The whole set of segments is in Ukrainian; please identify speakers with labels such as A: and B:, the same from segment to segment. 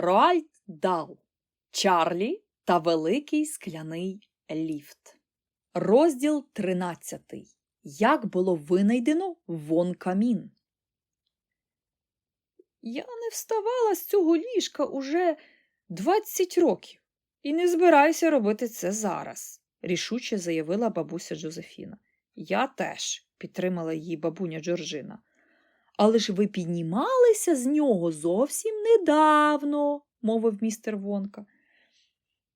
A: Роальд Дал, Чарлі та Великий скляний ліфт. Розділ 13. Як було винайдено вон камін. Я не вставала з цього ліжка уже 20 років і не збираюся робити це зараз, рішуче заявила бабуся Джозефіна. Я теж, підтримала її бабуня Джорджина. Але ж ви піднімалися з нього зовсім недавно, мовив містер Вонка.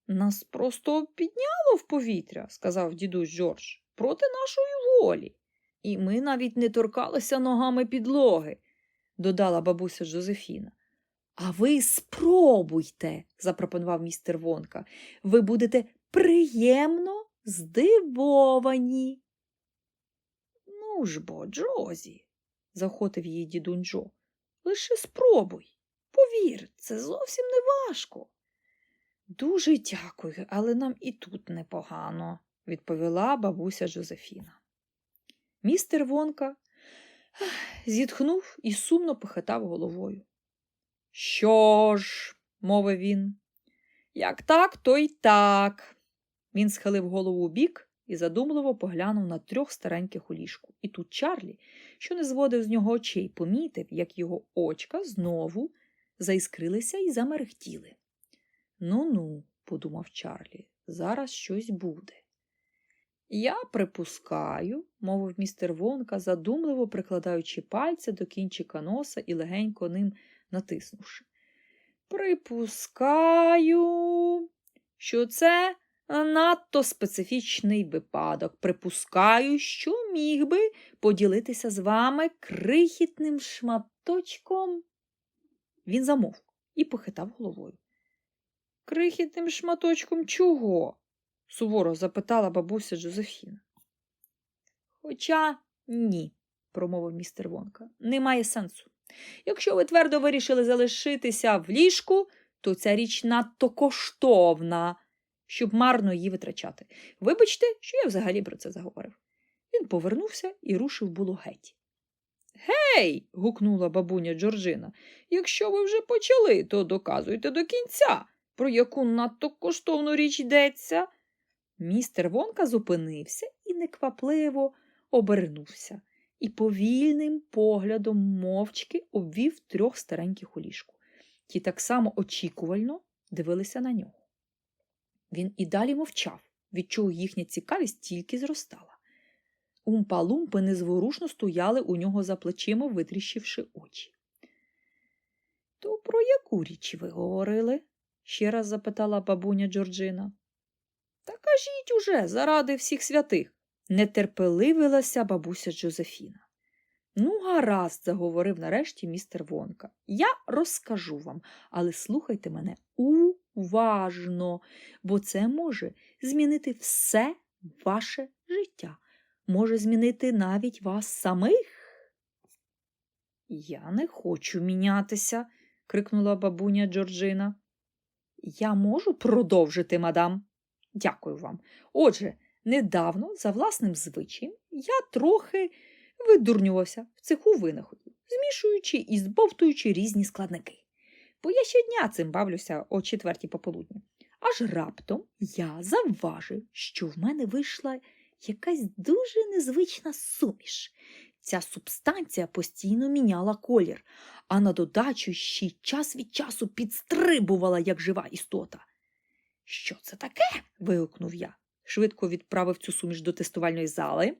A: Нас просто підняло в повітря, сказав дідусь Джордж, проти нашої волі. І ми навіть не торкалися ногами підлоги, додала бабуся Жозефіна. А ви спробуйте, запропонував містер Вонка. Ви будете приємно здивовані. Ну ж бо, Джозі, захотив її дідунь. Лише спробуй. Повір, це зовсім не важко. Дуже дякую, але нам і тут непогано, відповіла бабуся Жозефіна. Містер Вонка зітхнув і сумно похитав головою. Що ж, мовив він, як так, то й так. Він схилив голову у бік і задумливо поглянув на трьох стареньких у ліжку. І тут Чарлі, що не зводив з нього очей, помітив, як його очка знову заіскрилися і замерехтіли. Ну ну, подумав Чарлі, зараз щось буде. Я припускаю, мовив містер Вонка, задумливо прикладаючи пальця до кінчика носа і легенько ним натиснувши. Припускаю, що це надто специфічний випадок. Припускаю, що міг би поділитися з вами крихітним шматочком. Він замовк і похитав головою. Крихітним шматочком чого? суворо запитала бабуся Джозефіна. Хоча ні, промовив містер Вонка, немає сенсу. Якщо ви твердо вирішили залишитися в ліжку, то ця річ надто коштовна, щоб марно її витрачати. Вибачте, що я взагалі про це заговорив. Він повернувся і рушив було геть. Гей. гукнула бабуня Джорджина. Якщо ви вже почали, то доказуйте до кінця, про яку надто коштовну річ йдеться. Містер Вонка зупинився і неквапливо обернувся і повільним поглядом мовчки обвів трьох стареньких у ліжку. Ті так само очікувально дивилися на нього. Він і далі мовчав, від чого їхня цікавість тільки зростала. Умпа-лумпи незворушно стояли у нього за плечима, витріщивши очі. То про яку річ ви говорили? ще раз запитала бабуня Джорджина. Та кажіть уже, заради всіх святих, нетерпеливилася бабуся Джозефіна. Ну, гаразд, заговорив нарешті містер Вонка. Я розкажу вам, але слухайте мене уважно, бо це може змінити все ваше життя, може змінити навіть вас самих. Я не хочу мінятися, крикнула бабуня Джорджина. Я можу продовжити, мадам. Дякую вам. Отже, недавно, за власним звичаєм, я трохи видурнювався в цеху винаходів, змішуючи і збовтуючи різні складники. Бо я щодня цим бавлюся о четвертій пополудні. Аж раптом я завважив, що в мене вийшла якась дуже незвична суміш. Ця субстанція постійно міняла колір, а на додачу ще й час від часу підстрибувала, як жива істота. Що це таке? вигукнув я. Швидко відправив цю суміш до тестувальної зали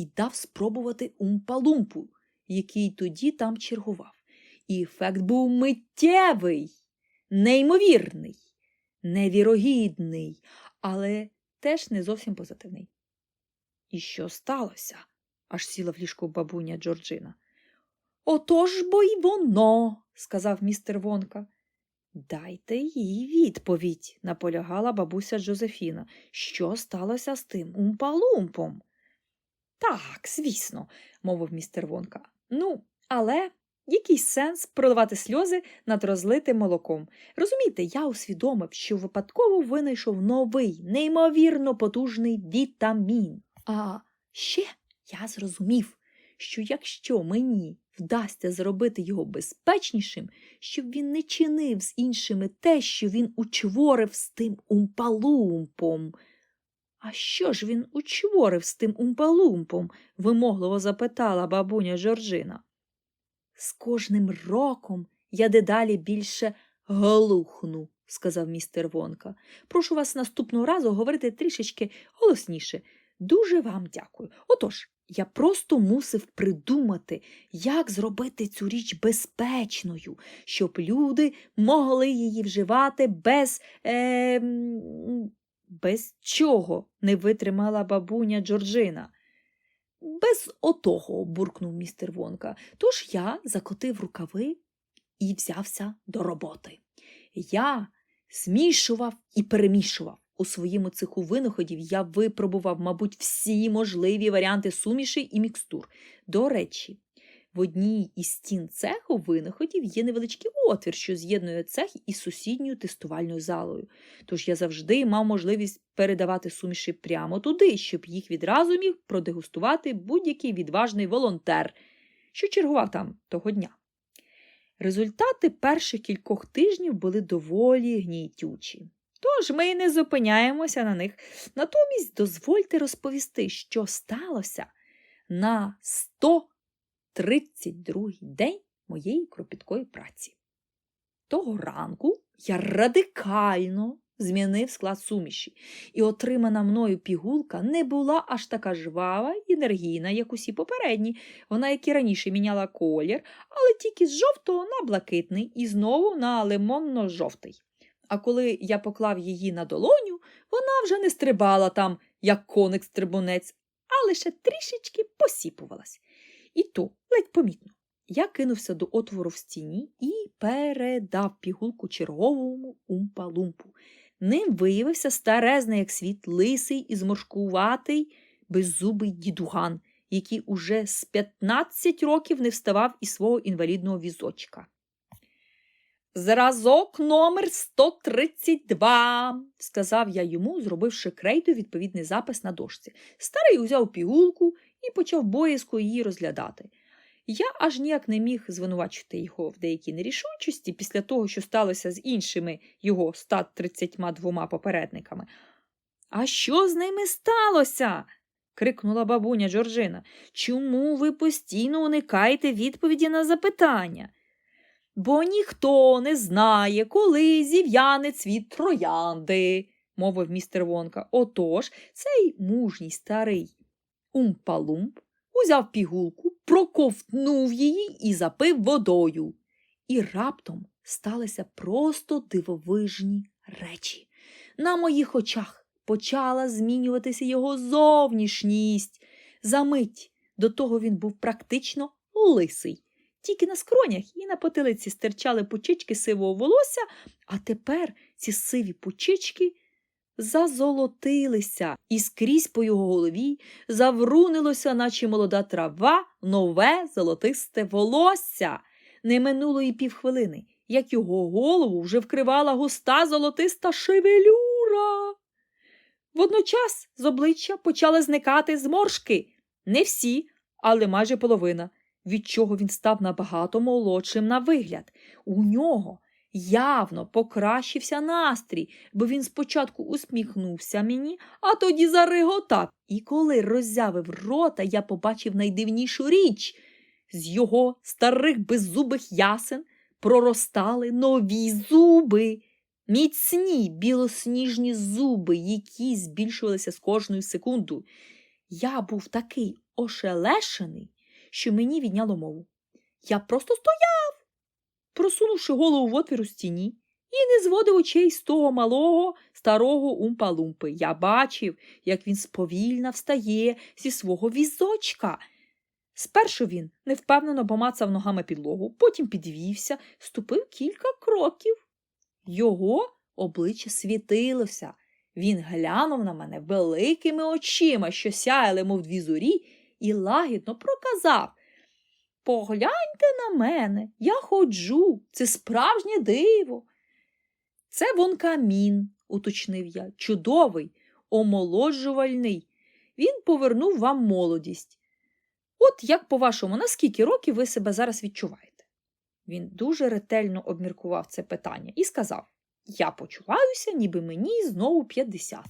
A: і дав спробувати умпалумпу, який тоді там чергував. І ефект був миттєвий, неймовірний, невірогідний, але теж не зовсім позитивний. І що сталося? аж сіла в ліжку бабуня Джорджина. Отож бо й воно, сказав містер Вонка. Дайте їй відповідь, наполягала бабуся Джозефіна. Що сталося з тим умпалумпом? Так, звісно, мовив містер Вонка. Ну, але який сенс проливати сльози над розлитим молоком? Розумієте, я усвідомив, що випадково винайшов новий, неймовірно потужний вітамін. А ще я зрозумів, що якщо мені вдасться зробити його безпечнішим, щоб він не чинив з іншими те, що він учворив з тим умпалумпом. А що ж він учворив з тим умпалумпом? вимогливо запитала бабуня Жоржина. З кожним роком я дедалі більше глухну, сказав містер Вонка. Прошу вас наступного разу говорити трішечки голосніше. Дуже вам дякую. Отож, я просто мусив придумати, як зробити цю річ безпечною, щоб люди могли її вживати без. Е, без чого не витримала бабуня Джорджина. Без отого, буркнув містер Вонка. Тож я закотив рукави і взявся до роботи. Я змішував і перемішував. У своєму цеху винаходів я випробував, мабуть, всі можливі варіанти сумішей і мікстур. До речі, в одній із стін цеху винаходів є невеличкий отвір, що з'єднує цех із сусідньою тестувальною залою. Тож я завжди мав можливість передавати суміші прямо туди, щоб їх відразу міг продегустувати будь-який відважний волонтер, що чергував там того дня. Результати перших кількох тижнів були доволі гнітючі. Тож ми не зупиняємося на них. Натомість дозвольте розповісти, що сталося на 132-й день моєї кропіткої праці. Того ранку я радикально змінив склад суміші, і отримана мною пігулка не була аж така жвава і енергійна, як усі попередні. Вона, як і раніше, міняла колір, але тільки з жовтого на блакитний і знову на лимонно-жовтий. А коли я поклав її на долоню, вона вже не стрибала там, як коник-стрибунець, а лише трішечки посіпувалась. І то ледь помітно. Я кинувся до отвору в стіні і передав пігулку черговому умпа-лумпу. Ним виявився старезний, як світ, лисий і зморшкуватий, беззубий дідуган, який уже з 15 років не вставав із свого інвалідного візочка. Зразок номер 132, сказав я йому, зробивши крейду відповідний запис на дошці. Старий узяв пігулку і почав боязко її розглядати. Я аж ніяк не міг звинувачити його в деякій нерішучості після того, що сталося з іншими його 132 попередниками. А що з ними сталося? крикнула бабуня Джорджина. Чому ви постійно уникаєте відповіді на запитання? Бо ніхто не знає, коли зів'яне цвіт троянди, мовив містер Вонка. Отож цей мужній старий умпалумп узяв пігулку, проковтнув її і запив водою. І раптом сталися просто дивовижні речі. На моїх очах почала змінюватися його зовнішність. Замить до того він був практично лисий. Тільки на скронях і на потилиці стирчали пучички сивого волосся, а тепер ці сиві пучички зазолотилися, і скрізь по його голові заврунилося, наче молода трава, нове золотисте волосся. Не минуло і півхвилини, як його голову вже вкривала густа золотиста шевелюра. Водночас з обличчя почали зникати зморшки. Не всі, але майже половина, від чого він став набагато молодшим на вигляд. У нього явно покращився настрій, бо він спочатку усміхнувся мені, а тоді зареготав. І коли роззявив рота, я побачив найдивнішу річ. З його старих беззубих ясен проростали нові зуби. Міцні білосніжні зуби, які збільшувалися з кожною секундою. Я був такий ошелешений, що мені відняло мову. Я просто стояв, просунувши голову в отвір у стіні, і не зводив очей з того малого старого умпа-лумпи. Я бачив, як він сповільно встає зі свого візочка. Спершу він невпевнено помацав ногами підлогу, потім підвівся, ступив кілька кроків. Його обличчя світилося. Він глянув на мене великими очима, що сяяли, мов дві зорі, і лагідно проказав Погляньте на мене, я ходжу, це справжнє диво. Це вон камін, уточнив я, чудовий, омолоджувальний. Він повернув вам молодість. От як, по-вашому, на скільки років ви себе зараз відчуваєте? Він дуже ретельно обміркував це питання і сказав: Я почуваюся, ніби мені знову 50.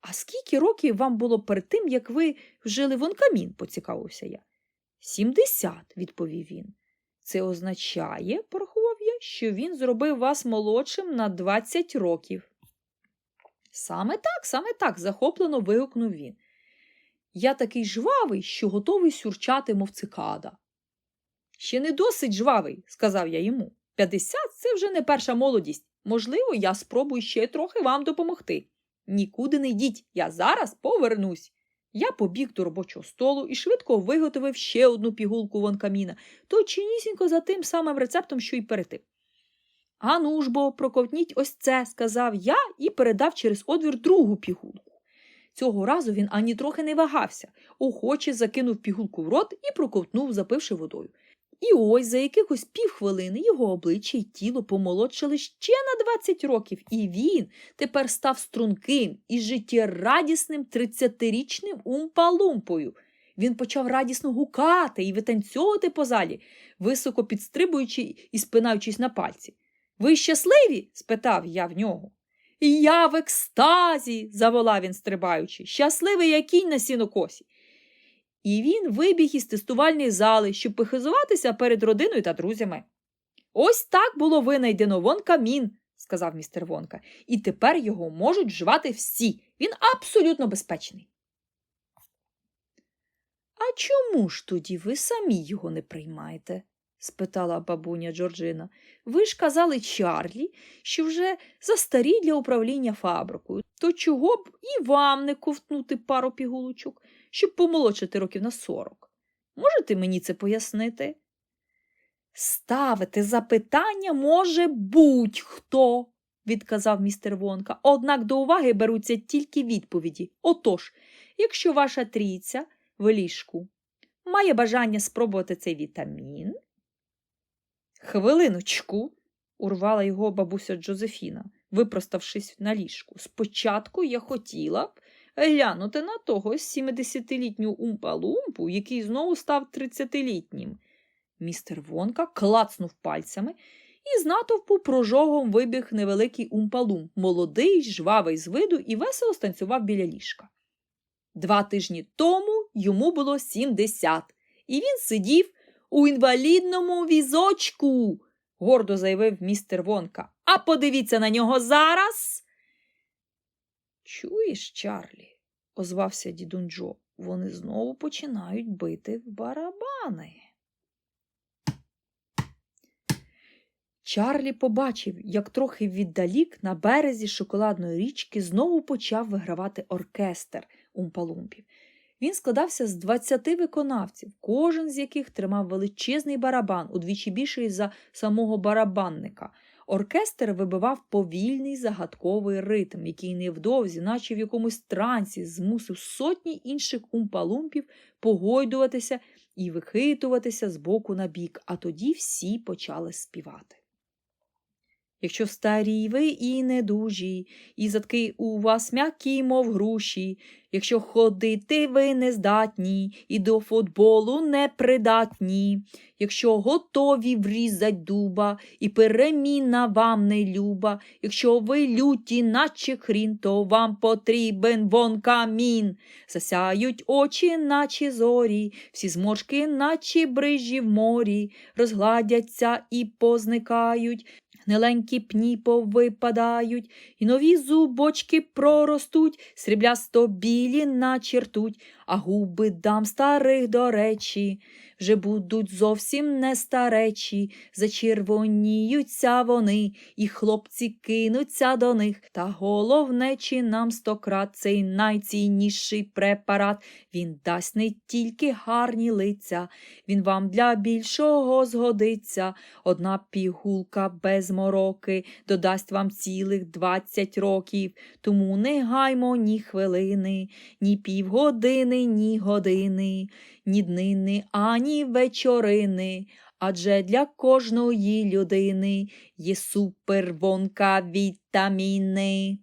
A: А скільки років вам було перед тим, як ви вжили вон камін, поцікавився я. Сімдесят, відповів він. Це означає, порахував я, що він зробив вас молодшим на 20 років. Саме так, саме так, захоплено вигукнув він. Я такий жвавий, що готовий сюрчати, мов цикада. Ще не досить жвавий, сказав я йому. П'ятдесят це вже не перша молодість. Можливо, я спробую ще трохи вам допомогти. Нікуди не йдіть, я зараз повернусь. Я побіг до робочого столу і швидко виготовив ще одну пігулку вонкаміна, точнісінько за тим самим рецептом, що й перед тим. Ану ж бо, проковтніть ось це, сказав я і передав через одвір другу пігулку. Цього разу він ані трохи не вагався, охоче закинув пігулку в рот і проковтнув, запивши водою. І ось за якихось півхвилини його обличчя й тіло помолодшали ще на 20 років, і він тепер став струнким і життєрадісним тридцятирічним умпалумпою. Він почав радісно гукати і витанцьовувати по залі, високо підстрибуючи і спинаючись на пальці. Ви щасливі? спитав я в нього. Я в екстазі, заволав він, стрибаючи, щасливий як кінь на сінокосі. І він вибіг із тестувальної зали, щоб похизуватися перед родиною та друзями. Ось так було винайдено вон камін, сказав містер Вонка, і тепер його можуть вживати всі. Він абсолютно безпечний. А чому ж тоді ви самі його не приймаєте? спитала бабуня Джорджина. Ви ж казали Чарлі, що вже застарі для управління фабрикою, то чого б і вам не ковтнути пару пігулочок, щоб помолодшити років на сорок? Можете мені це пояснити? Ставити запитання може будь-хто, відказав містер Вонка, однак до уваги беруться тільки відповіді. Отож, якщо ваша трійця в ліжку має бажання спробувати цей вітамін, Хвилиночку, урвала його бабуся Джозефіна, випроставшись на ліжку. Спочатку я хотіла б глянути на того 70-літню умпалумпу, який знову став 30-літнім. Містер Вонка клацнув пальцями, і з натовпу прожогом вибіг невеликий умпалум, молодий, жвавий з виду і весело станцював біля ліжка. Два тижні тому йому було 70, і він сидів у інвалідному візочку, гордо заявив містер Вонка. А подивіться на нього зараз. Чуєш, Чарлі, озвався дідун Джо, вони знову починають бити в барабани. Чарлі побачив, як трохи віддалік на березі шоколадної річки знову почав вигравати оркестр умпалумпів. Він складався з 20 виконавців, кожен з яких тримав величезний барабан, удвічі більший за самого барабанника. Оркестр вибивав повільний загадковий ритм, який невдовзі, наче в якомусь трансі, змусив сотні інших умпалумпів погойдуватися і вихитуватися з боку на бік, а тоді всі почали співати. Якщо старі ви і недужі, і задки у вас м'які, мов груші, якщо ходити ви не здатні і до футболу непридатні, якщо готові врізать дуба, і переміна вам не люба, якщо ви люті, наче хрін, то вам потрібен вон камін. Засяють очі, наче зорі, всі зморшки, наче брижі в морі, розгладяться і позникають. Гниленькі пні повипадають, і нові зубочки проростуть, сріблясто білі начертуть, а губи дам старих до речі, вже будуть зовсім не старечі, зачервоніються вони, і хлопці кинуться до них. Та головне, чи нам стократ цей найцінніший препарат. Він дасть не тільки гарні лиця, він вам для більшого згодиться. Одна пігулка без мороки додасть вам цілих двадцять років, тому не гаймо ні хвилини, ні півгодини, ні години, ні днини, ані вечорини. Адже для кожної людини є супервонка вітаміни.